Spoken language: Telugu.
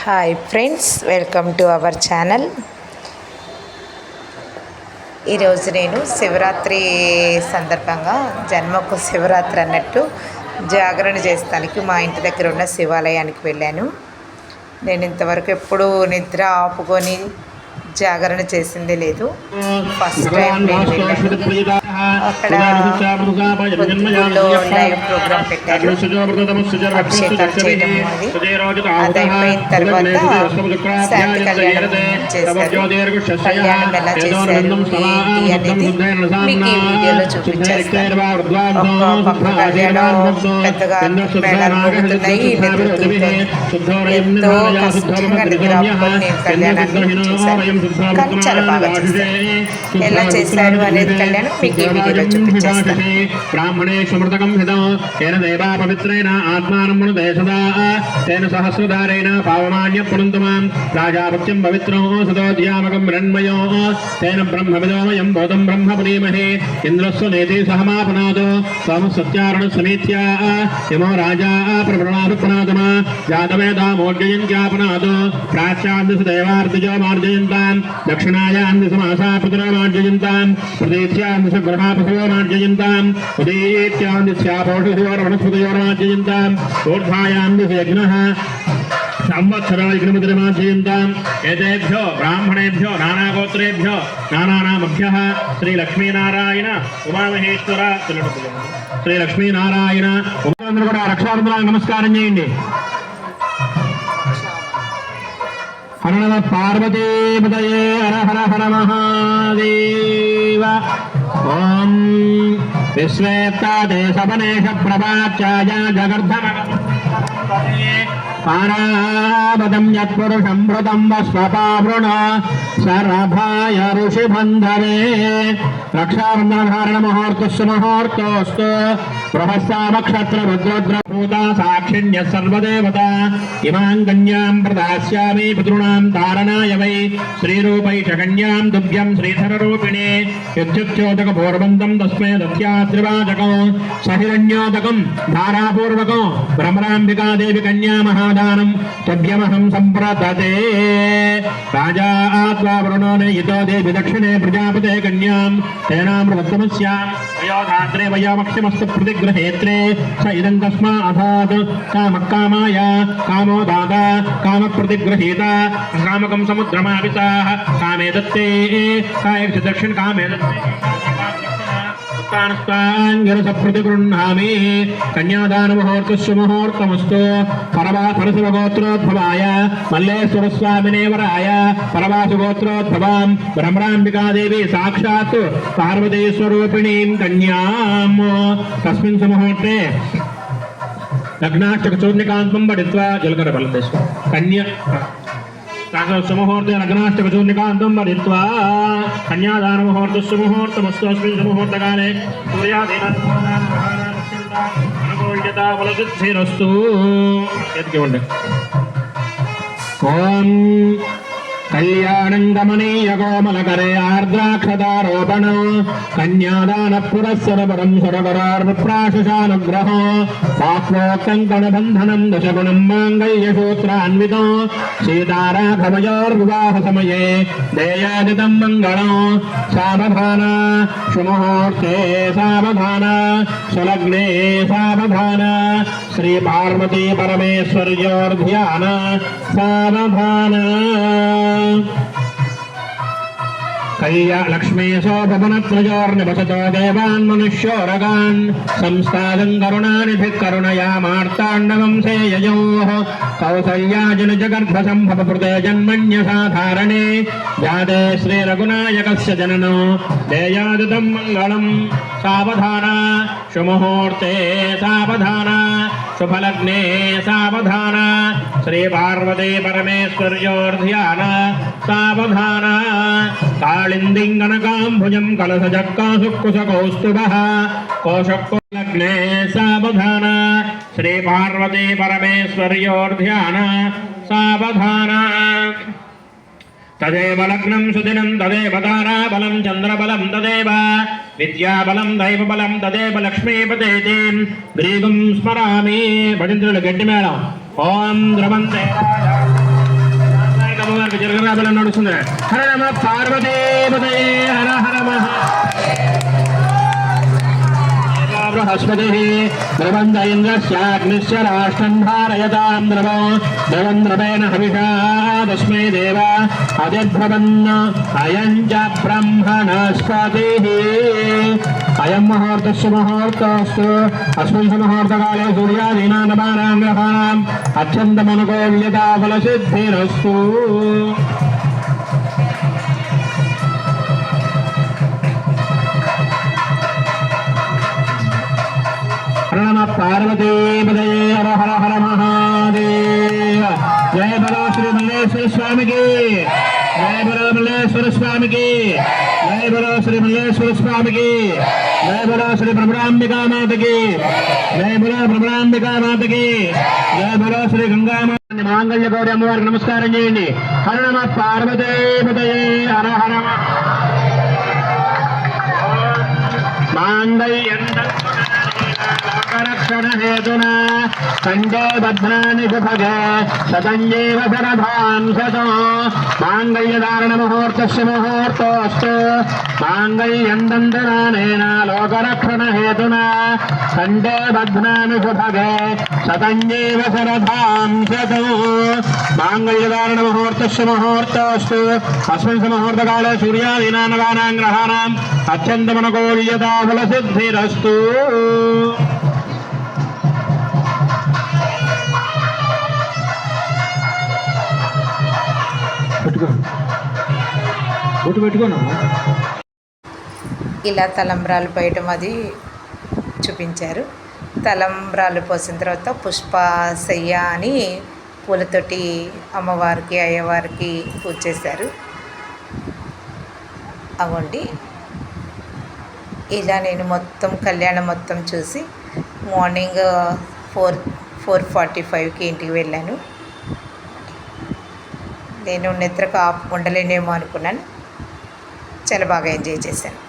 Hi friends welcome to our channel ఈరోజు నేను శివరాత్రి సందర్భంగా జన్మకు శివరాత్రి అన్నట్టు జాగరణ చేస్తానికి మా ఇంటి దగ్గర ఉన్న శివాలయానికి వెళ్ళాను. నేను ఇంతవరకు ఎప్పుడూ నిద్ర ఆపుకొని జాగరణ చేసిందే లేదు. ఫస్ట్ టైం నేను వెళ్ళాను. అక్కడ పొద్దుగూడలో లైవ్ ప్రోగ్రామ్ పెట్టారు. అభిషేకాలు చేయడం అది. అది. అయిపోయిన తర్వాత శాంతి కళ్యాణం చేశారు. కళ్యాణం ఎలా చేశారు? ఏంటి అనేది మీకు ఈ వీడియోలో చూపించేస్తాను. ఒక పక్క కళ్యాణం పెద్దగా మేళాలు మోగుతున్నాయి ఎంతో కష్టంగా కళ్యాణాన్ని చేశాను. కానీ చాలా బాగా చేశారు. ఎలా చేశారు అనేది కళ్యాణం మీకు వీడియోలో చూపించేస్తాను బ్రాహ్మణే స్మృతకం హితం. తేన దేవా పవిత్రేణ ఆత్మానం దేశదా తేన సహస్రధారేణ పావమాన్య పునంతమాం రాజాపత్యం పవిత్రం సదోద్యామకం మృణ్మయో తేన బ్రహ్మవిదోమయం బోధం బ్రహ్మ పునీమహే. ఇంద్రస్వ నేతి సహమాపనాదో. సోమ సత్యారుణ సమీత్యా యమో రాజా ప్రవృణాదుపనాదమా జాతవేదామోర్జయంత్యాపనాదో ప్రాచ్యాందిశ దేవార్తిజో మార్జయంతాం. దక్షిణాయాందిశ మాసా పుత్రో మార్జయంతాం ప్రదేశ్యాందిశ గ్రహాపసో మార్జయంతాం ఉదీత్యాందిశ్యాపోషసో ఏతేభ్యో బ్రాహ్మణేభ్యో నానాగోత్రేభ్యో నానానామభ్యः శ్రీ లక్ష్మీనారాయణ ఉమామహేశ్వర శ్రీ లక్ష్మీనారాయణ ఉమాంధ్ర కూడా రక్షాబంధనాలకు నమస్కారం చేయండి హరణ నమ హర హర హర మహాదేవ विश्वेत्तादेशवनेश प्रवाचाय जगर्धन। पारावदं यत्पुरुषं मृदं वस्वपावृण। మృతం ఋషి సరభాయ ఋషిబంధవే రక్షాబంధనధారణ ముహూర్తస్సు ముహూర్తోస్తు. బృహస్సామక్షత్ర భద్రోద్రభూత సాక్షిణ్య సర్వదేవత. ఇమాం కన్యాం ప్రదాస్యామి పితృణాం ధారణాయ వై. శ్రీరూపైష కన్యాం దుభ్యం శ్రీధరరూపిణే. యత్యుచ్యోదక పూర్వంతం తస్మై దత్యాత్రివాదకం సహిరణ్యోదకం ధారాపూర్వకం. భ్రమరాంబికాదేవి కన్యా మహాదానం తభ్యమహం సంప్రదతే. राजा आत्वा वरुणो नयितो देवि दक्षिणे प्रजापते कन्यां। तेनामृतमस्य वयोधात्रे वयोमक्षमस्तु प्रतिग्रहेत्रे स इदं तस्मात् कामकामाय कामो दादा कामप्रतिग्रहीता कामकं समुद्रमापिताः। कामे दत्ते। कायक्षदक्षिण कामे दत्ते। కామే కన్యాదాన ముహూర్తస్సు ముహూర్తమస్తు పరవా పరశుగోత్రోద్భవాయ మల్లేశ్వర స్వామినే వరాయ పరవాసు గోత్రోద్భవాం భ్రమరాంబికాదేవి సాక్షాత్ పార్వతీ స్వరూపిణీం కన్యాం తస్మిన్ సుముహూర్తే లగ్నాష్టక చూర్ణికాంతం పఠిత్వా జలకర బలం కన్య సుముహూర్తే లగ్నాష్టక చూర్ణికాంతం పఠిత్వా కన్యాదాన ముహూర్తస్సు ముహూర్తమస్తస్మిన్ సుముహూర్తకాలే సూర్యాదీనూల్యత ఫలసిద్ధిరస్తు ఎత్తివ్వండి ఓం కళ్యాణంగమనీయ కోమలకరే ఆర్ద్రాక్షదారోపణ కన్యాదాన పురస్సరపరం పరం సురవరార్ప్రాశుషానుగ్రహ పాప్నోక్తం కణబంధనం దశగుణం మాంగళ్యసూత్రాన్వితం సీతారాఘవయోర్వివాహ సమయే దేయాదితం మంగళం సావధాన సుముహూర్తే సావధాన సులగ్నే సావధాన श्री पार्वती परमेश्वर और ध्यान सावधान। कैया लक्ष्मी लक्ष्मीशो भवनत्रजोर्निवसतो देवान् मनुष्योरगान् संस्थादम् करुणानिभिः करुणयामार्ताण्डवंसे ययोः कौसल्याजनजगर्भसम्भवकृते जन्मन्यसाधारणे। जाते श्रीरघुनायकस्य जननो। देयादितम् मङ्गलम्। सावधाना। शुमुहूर्ते सावधाना। సావధాన సుముహూర్తే సావధాన శుభలగ్నే సావధాన శ్రీ పార్వతీ పరమేశ్వర్యోర్ధ్యాన సావధాన కాళిందింగనకాంభుజం కలసజక్కాసుకుశకౌస్తుభ కోశక్కులగ్నే సావధాన శ్రీ పార్వతీ పరమేశ్వర్యోర్ధ్యాన సావధాన తదేవ లగ్నం సుదినం తదేవ తారాబలం చంద్రబలం తదేవ విద్యాబలం దైవబలం తదేవ లక్ష్మీపతే గ్రీగం స్మరామి భజంత్రులు గడ్డి మేళం. ఓం ద్రవంతే. రాజా నడుస్తుంది. హర నమ పార్వతీపదే హర హర మహా. బృహస్పతి ద్రవంద ఇంద్రస్యాగ్నిశ్చ రాష్ట్రం ధారయతాం ద్రవం ద్రవం ద్రవేణ హవిషా తస్మై దేవ అదిభ్రవన్ అయం చ బ్రహ్మణస్పతి అయం ముహూర్తస్య ముహూర్తోస్తు అస్మిన్ ముహూర్తకాలే సూర్యాదీనా నమానాం గ్రహాణం అత్యంతమనుకూల్యతా ఫలసిద్ధిరస్తు హర నమ హర హర హర మహాదేవ. జయ బలో శ్రీ మల్లేశ్వర స్వామికి. జయ బలో మల్లేశ్వర స్వామికి. జయ బలో శ్రీ మల్లేశ్వర స్వామికి. జయ బలో శ్రీ భ్రమరాంబికా మాతకి. జయ బలో భ్రమరాంబికా మాతకి. జయ బలో శ్రీ మాంగళ్య గౌరి అమ్మవారికి నమస్కారం చేయండి. హర నమ పార్వతీపదయే హర హర మాంగళ్యం రక్షణ హేతునా కండే భద్రాని సుభగే శతంజీవ శరభాన్ శతో మాంగళ్యధారణ ముహూర్తస్య ముహూర్తోస్తు మాంగళ్యం దండనానేన లోకరక్షణ హేతునా కండే భద్రాని సుభగే శతంజీవ శరభాన్ శతో మాంగళ్యధారణ ముహూర్తస్య ముహూర్తోస్తు అస్మిన్ ముహూర్తకాలే బొట్టు పెట్టుకోను? ఇలా తలంబ్రాలు పోయటం అది చూపించారు. తలంబ్రాలు పోసిన తర్వాత పుష్ప శయ్య అని పూలతోటి అమ్మవారికి అయ్యవారికి పూజ చేశారు. అవండి ఇలా నేను మొత్తం కళ్యాణం మొత్తం చూసి మార్నింగ్ ఫోర్ ఫోర్ ఫార్టీ ఫైవ్కి ఇంటికి వెళ్ళాను. నేను నిద్రకు ఆపుకుండలేనేమో అనుకున్నాను. చాలా బాగా ఎంజాయ్ చేశాను.